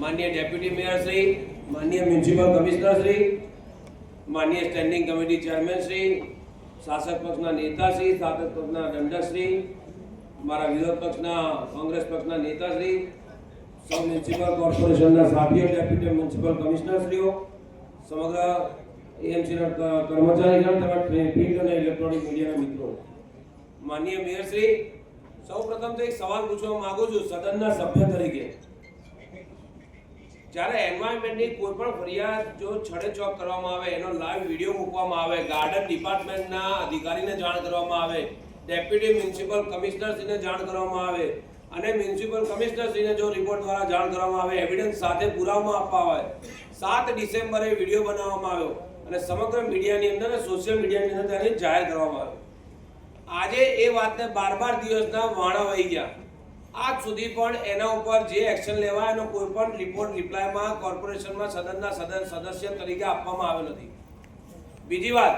માનનીય deputy mayor Shri માનનીય municipal commissioner Shri માનનીય સ્ટેન્ડિંગ કમિટી ચેરમેન શ્રી, શાસક પક્ષના નેતા શ્રી, શાસક પક્ષના દંડક શ્રી, મારા વિરોધ પક્ષના, કોંગ્રેસ પક્ષના નેતા શ્રી, સૌ મ્યુનિસિપલ કોર્પોરેશનના સભ્યો, ડેપ્યુટી મ્યુનિસિપલ કમિશનરશ્રીઓ સમગ્ર એએમસીના કર્મચારીગણ તેમજ પ્રિન્ટ અને ઇલેક્ટ્રોનિક મીડિયાના મિત્રો. માનનીય મેયરશ્રી સૌ પ્રથમ તો એક સવાલ પૂછવા માંગુ છું સદનના સભ્ય તરીકે. જ્યારે એન્વાયરમેન્ટની કોઈ પણ ફરિયાદ જો છડે ચોક કરવામાં આવે, એનો લાઈવ વીડિયો મૂકવામાં આવે ગાર્ડન ડિપાર્ટમેન્ટના અધિકારીને જાણ કરવામાં આવે ડેપ્યુટી મ્યુનિસિપલ કમિશનરશ્રીને જાણ કરવામાં આવે, અને મ્યુનિસિપલ કમિશનરશ્રીને જો રિપોર્ટ દ્વારા જાણ કરવામાં આવે એવિડન્સ સાથે પુરાવામાં આપવા આવે સાત ડિસેમ્બરે વીડિયો બનાવવામાં આવ્યો, અને સમગ્ર મીડિયાની અંદર અને સોશિયલ મીડિયાની અંદર તેને જાહેર કરવામાં આવ્યો આજે એ વાતને બાર બાર દિવસના વાણા વહી ગયા. આજ સુધી પણ એના ઉપર જે એક્શન લેવાય એનો કોઈ પણ રિપોર્ટ રિપ્લાયમાં કોર્પોરેશનમાં સદનના સદન સદસ્ય તરીકે આપવામાં આવ્યો નથી. બીજી વાત,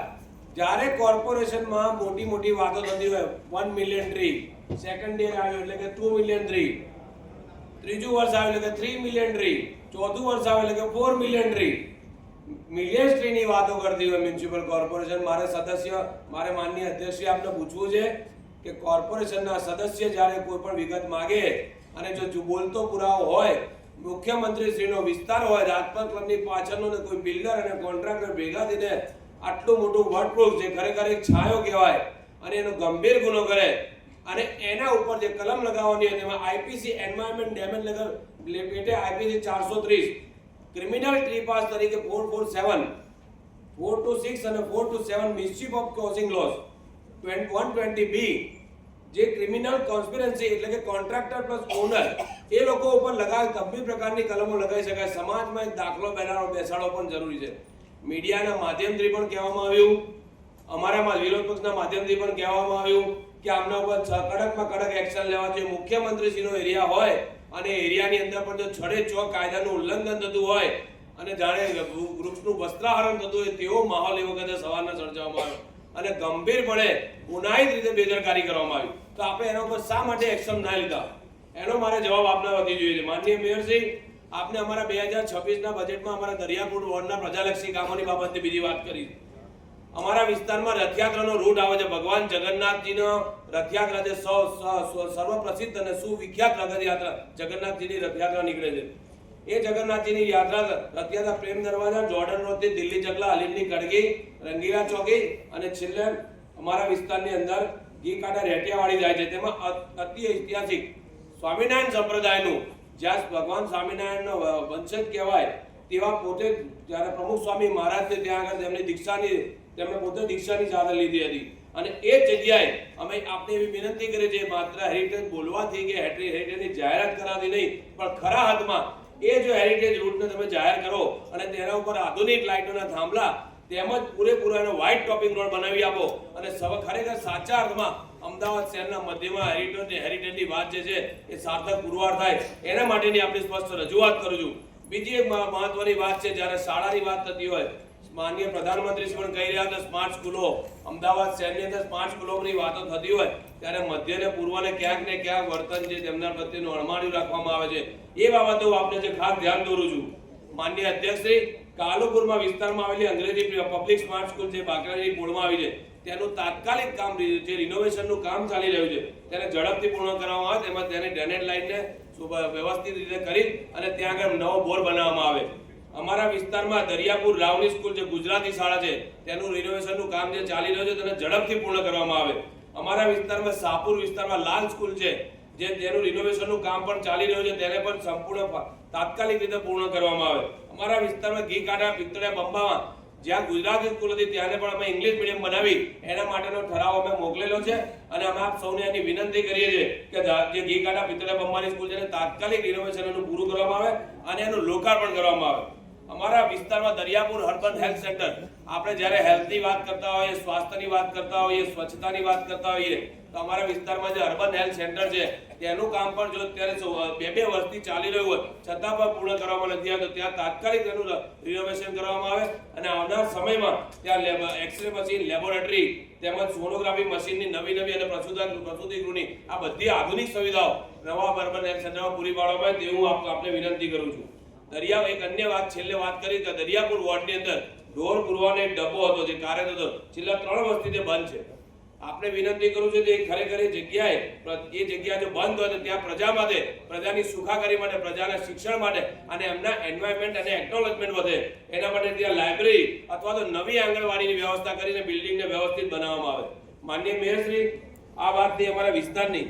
જ્યારે કોર્પોરેશનમાં મોટી મોટી વાતો થતી હોય one million tree second day આવ્યો એટલે કે ટુ મિલિયન ટ્રી ત્રીજું વર્ષ આવ્યું એટલે કે થ્રી મિલિયન ટ્રી ચોથું વર્ષ આવ્યું એટલે કે ફોર મિલિયન ટ્રી મિલિયન ટ્રીની વાતો કરતી હોય મ્યુનિસિપલ કોર્પોરેશન મારે સદસ્ય, મારે માનનીય અધ્યક્ષે આપને પૂછવું છે કે કોર્પોરેશનના સદસ્ય જ્યારે કોઈ પણ વિગત માગે અને જો બોલતો પુરાવો હોય મુખ્યમંત્રી શ્રીનો વિસ્તાર હોય, રાજપથ ક્લબની પાછળનો ને કોઈ બિલ્ડર અને કોન્ટ્રાક્ટર ભેગા થઈને આટલું મોટું વર્ડપ્રૂફ જે ખરેખર એક છાંયો કહેવાય અને એનો ગંભીર ગુનો કરે અને એના ઉપર જે કલમ લગાવવાની હતી એમાં આઈપીસી એન્વાયરમેન્ટ ડેમેજ લગર પેટે આઈપીસી ચારસો ત્રીસ. ક્રિમિનલ ટ્રીપાસ તરીકે four four seven four two six અને four two seven mischief of causing loss one twenty B જે ક્રિમિનલ કોન્સ્પિરન્સી એટલે કે કોન્ટ્રાક્ટર પ્લસ ઓનર એ લોકો ઉપર લગાવ, ગંભીર પ્રકારની કલમો લગાવી શકાય. સમાજમાં એક દાખલો બેસાડો બેસાડવો પણ જરૂરી છે. મીડિયાના માધ્યમથી પણ કહેવામાં આવ્યું અમારા વિરોધ પક્ષના માધ્યમથી પણ કહેવામાં આવ્યું કે આમના ઉપર કડકમાં કડક એક્શન લેવા જોઈએ મુખ્યમંત્રીશ્રીનો એરિયા હોય અને એરિયાની અંદર પણ જો છડે ચોક કાયદાનું ઉલ્લંઘન થતું હોય અને જાણે વૃક્ષનું વસ્ત્રાહરણ થતું હોય તેવો માહોલ એ વખતે સવારના સર્જાવવામાં આવ્યો. અને ગંભીરપણે ગુનાહિત રીતે બેદરકારી કરવામાં આવી. તો આપણે એના ઉપર શા માટે એક્શન ના લીધા? એનો મારે જવાબ આપના વતી જોઈએ છે. માનનીય મેયરશ્રી આપને અમારા બે હજાર છવ્વીસના બજેટમાં અમારા દરિયાપુર વોર્ડના પ્રજાલક્ષી કામોની બાબતે બીજી વાત કરી. અમારા વિસ્તારમાં રથયાત્રાનો રૂટ આવે છે. ભગવાન જગન્નાથજીનો રથયાત્રા છે. સર્વ પ્રસિદ્ધ અને સુવિખ્યાત રથયાત્રા. જગન્નાથજીની રથયાત્રા નીકળે છે. એ જગન્નાથજીની યાત્રા રથયાત્રા પ્રેમ દરવાજા, જોર્ડન રોડથી દિલ્હી ચકલા, અલીમની કડગી રંગીલા ચોકી અને છેલ્લે અમારા વિસ્તારની અંદર ઘી કાંટા રેટિયાવાડી જાય છે. તેમાં અતિ ઐતિહાસિક સ્વામિનારાયણ સંપ્રદાયનું, જ્યાં ભગવાન સ્વામિનારાયણનો વંશજ કહેવાય, તેવા પોતે જ્યારે પ્રમુખ સ્વામી મહારાજને ત્યાં આગળ તેમની દીક્ષાની, તેમણે પોતે દીક્ષાની ચાદર લીધી હતી. અને એ જગ્યાએ અમે આપને એવી વિનંતી કરી છે, માત્ર હેરિટેજ બોલવાથી કે હેરી- હેરિટેજની જાહેરાત કરાવતી નહીં, પણ ખરા હાથમાં એ જો હેરિટેજ રૂટને તમે જાહેર કરો અને તેના ઉપર આધુનિક લાઇટોના થાંભલા તેમજ પૂરેપૂરો એનો વ્હાઇટ ટોપિંગ રોડ બનાવી આપો. અને ખરેખર સાચા અર્થમાં અમદાવાદ શહેરના મધ્યમાં હેરિટેજ હેરિટેજની વાત જે છે એ સાર્થક પુરવાર થાય. એના માટેની આપણી સ્પષ્ટ રજૂઆત કરું છું. બીજી એક મહત્વની વાત છે, જ્યારે શાળાની વાત થતી હોય, માનનીય પ્રધાનમંત્રી પણ કહી રહ્યા હતા સ્માર્ટ સ્કૂલો અમદાવાદ શહેરની અંદર સ્માર્ટ સ્કૂલોની વાતો થતી હોય, ત્યારે મધ્ય અને પૂર્વને ક્યાંક ને ક્યાંક વર્તન જે તેમના પ્રત્યેનું અણમાડ્યું રાખવામાં આવે છે. એ બાબતો આપને જે ખાસ ધ્યાન દોરું છું. માનનીય અધ્યક્ષશ્રી કાલુપુરમાં વિસ્તારમાં આવેલી અંગ્રેજી પબ્લિક સ્માર્ટ સ્કૂલ જે બાકરાજી પોળમાં આવી છે તેનું તાત્કાલિક કામ જે રિનોવેશનનું કામ ચાલી રહ્યું છે, તેને ઝડપથી પૂર્ણ કરવામાં આવે તેમાં તેને ડ્રેનેજ લાઇનને વ્યવસ્થિત રીતે કરી અને ત્યાં આગળ નવો બોર બનાવવામાં આવે. અમારા વિસ્તારમાં દરિયાપુર રાવની સ્કૂલ જે ગુજરાતી શાળા છે, તેનું રિનોવેશનનું કામ જે ચાલી રહ્યું છે, તેને ઝડપથી પૂર્ણ કરવામાં આવે. અમારા વિસ્તારમાં સાપુર વિસ્તારમાં લાલ સ્કૂલ છે, જે તેનું રિનોવેશનનું કામ પણ ચાલી રહ્યું છે, તેને પણ સંપૂર્ણ તાત્કાલિક રીતે પૂર્ણ કરવામાં આવે. અમારા વિસ્તારમાં ઘી કાંઠા પિત્તળિયા બંબામાં જ્યાં ગુજરાતી સ્કૂલ હતી, ત્યાંને પણ અમે ઇંગ્લિશ મીડિયમ બનાવી. એના માટેનો ઠરાવ અમે મોકલેલો છે અને અમે આપ સૌને એની વિનંતી કરીએ છીએ કે જા- કાંઠા પિત્તળિયા બંબાની સ્કૂલ છે તાત્કાલિક રિનોવેશન એનું પૂરું કરવામાં આવે અને એનું લોકાર્પણ કરવામાં આવે. અમારા વિસ્તારમાં દરિયાપુર હર્બન હેલ્થ સેન્ટર, આપણે જ્યારે હેલ્થની વાત કરતા હોઈએ, સ્વાસ્થ્યની વાત કરતા હોઈએ, સ્વચ્છતાની વાત કરતા હોઈએ, તો અમારા વિસ્તારમાં જે અર્બન હેલ્થ સેન્ટર છે, તેનું કામ પણ જો અત્યારે બે બે વર્ષથી ચાલી રહ્યું હોય, છતાં પણ પૂર્ણ કરવામાં નથી આવતું ત્યાં તાત્કાલિક તેનું રિનોવેશન કરવામાં આવે અને આવનાર સમયમાં ત્યાં એક્સરે મશીન, લેબોરેટરી તેમજ સોનોગ્રાફી મશીનની નવી નવી અને પ્રસૂતિ પ્રસુતિગૃહની આ બધી આધુનિક સુવિધાઓ નવા અર્બન હેલ્થ સેન્ટરમાં પૂરી પાડવામાં આવે તેવું આપ- આપને વિનંતી કરું છું. દરિયા એક અન્ય વાત છેલ્લે વાત કરી કે દરિયાપુર વોર્ડની અંદર ઢોર પૂરવાનો એક ડબ્બો હતો જે કાર્યરત હતો છેલ્લા ત્રણ વર્ષથી તે બંધ છે. આપણે વિનંતી કરું છું કે ખરેખર એ જગ્યાએ એ જગ્યા જો બંધ હોય તો ત્યાં પ્રજા માટે, પ્રજાની સુખાકારી માટે, પ્રજાના શિક્ષણ માટે અને એમના એન્વાયરમેન્ટ અને એક્નોલેજમેન્ટ વધે. એના માટે ત્યાં લાઇબ્રેરી અથવા તો નવી આંગણવાડીની વ્યવસ્થા કરીને બિલ્ડિંગને વ્યવસ્થિત બનાવવામાં આવે. માન્ય મેયરશ્રી આ વાતથી અમારા વિસ્તારની,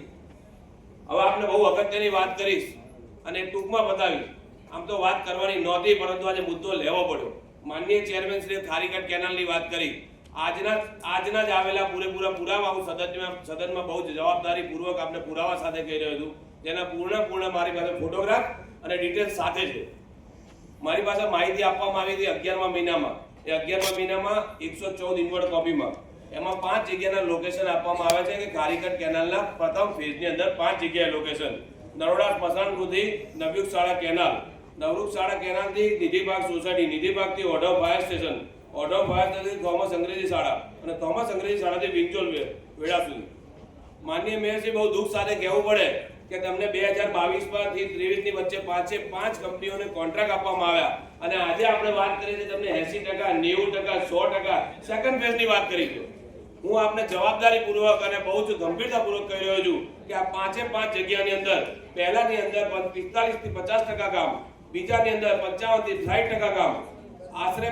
હવે આપણે બહુ અગત્યની વાત કરીશ અને ટૂંકમાં બતાવીશ. આમ તો વાત કરવાની નહોતી, પરંતુ આજે મુદ્દો લેવો પડ્યો. માનનીય ચેરમેન શ્રી થારીગઢ કેનાલની વાત કરી. આજના આજના જ આવેલા પૂરેપૂરા પુરાવા હું સદનમાં સદનમાં બહુ જ જવાબદારીપૂર્વક આપને પુરાવા સાથે કહી રહ્યો છું. જેના પૂર્ણ પૂર્ણ મારી પાસે ફોટોગ્રાફ અને ડિટેલ્સ સાથે છે. મારી પાસે માહિતી આપવામાં આવી હતી અગિયારમા મહિનામાં. એ અગિયારમા મહિનામાં એકસો ચૌદ ઇન્વર્ડ કોપીમાં એમાં પાંચ જગ્યાના લોકેશન આપવામાં આવે છે કે કારીગર કેનાલના પ્રથમ ફેઝની અંદર પાંચ જગ્યાએ લોકેશન નરોડા સ્મશાન સુધી નવયુગ શાળા કેનાલ નવયુગ શાળા કેનાલથી Nidhibag society નિધિબાગથી Odhav fire station Odhav fire સ્ટેશનથી થોમસ અંગ્રેજી શાળા અને થોમસ અંગ્રેજી શાળાથી વિંચોલ વે- વેળા સુધી. માનનીય મેયરશ્રી બહુ દુઃખ સાથે કહેવું પડે કે તમને બે હજાર બાવીસમાંથી ત્રેવીસની વચ્ચે પાંચે પાંચ કંપનીઓને કોન્ટ્રાક્ટ આપવામાં આવ્યા અને આજે આપણે વાત કરી છે તમને એસી ટકા, નેવું ટકા, સો ટકા સેકન્ડ ફેઝની વાત કરી છે. હું આપને જવાબદારી પૂર્વક અને બહુ જ ગંભીરતાપૂર્વક કહી રહ્યો છું કે આ પાંચે પાંચ જગ્યાની અંદર, પહેલાની અંદર પિસ્તાલીસથી પચાસ ટકા કામ બીજાની અંદર પંચાવનથી સાઠ ટકા કામ, આશરે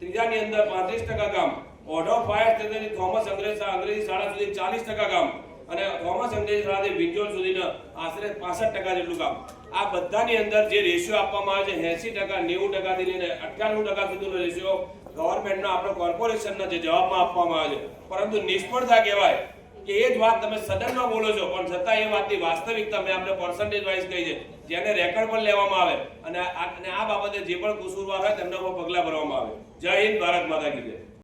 ત્રીજાની અંદર પાંત્રીસ ટકા કામ ઓઢો ફાયર સ્ટેશનથી થોમસ અંગ્રેજી શાળા સુધી ચાલીસ ટકા કામ અને થોમસ અંગ્રેજી શાળાથી વિંજોલ સુધીના આશરે પાસઠ ટકા જેટલું કામ. આ બધાની અંદર જે રેશિયો આપવામાં આવે છે, એસી ટકા, નેવું ટકાથી લઈને અઠ્યાણું ટકા સુધીનો રેશિયો ગવર્મેન્ટનો આપણો કોર્પોરેશનના જે જવાબમાં આપવામાં આવે છે. પરંતુ નિષ્ફળતા કહેવાય કે એ જ વાત તમે સદનમાં બોલો છો, પણ છતાં એ વાતની વાસ્તવિકતા મેં આપણે પર્સન્ટેજ વાઇઝ કહી છે. જેને રેકોર્ડ પણ લેવામાં આવે અને આ બાબતે જે પણ કસૂરવાર હોય તેમના પર પગલાં ભરવામાં આવે. જય હિન્દ, ભારત માતા કી જય.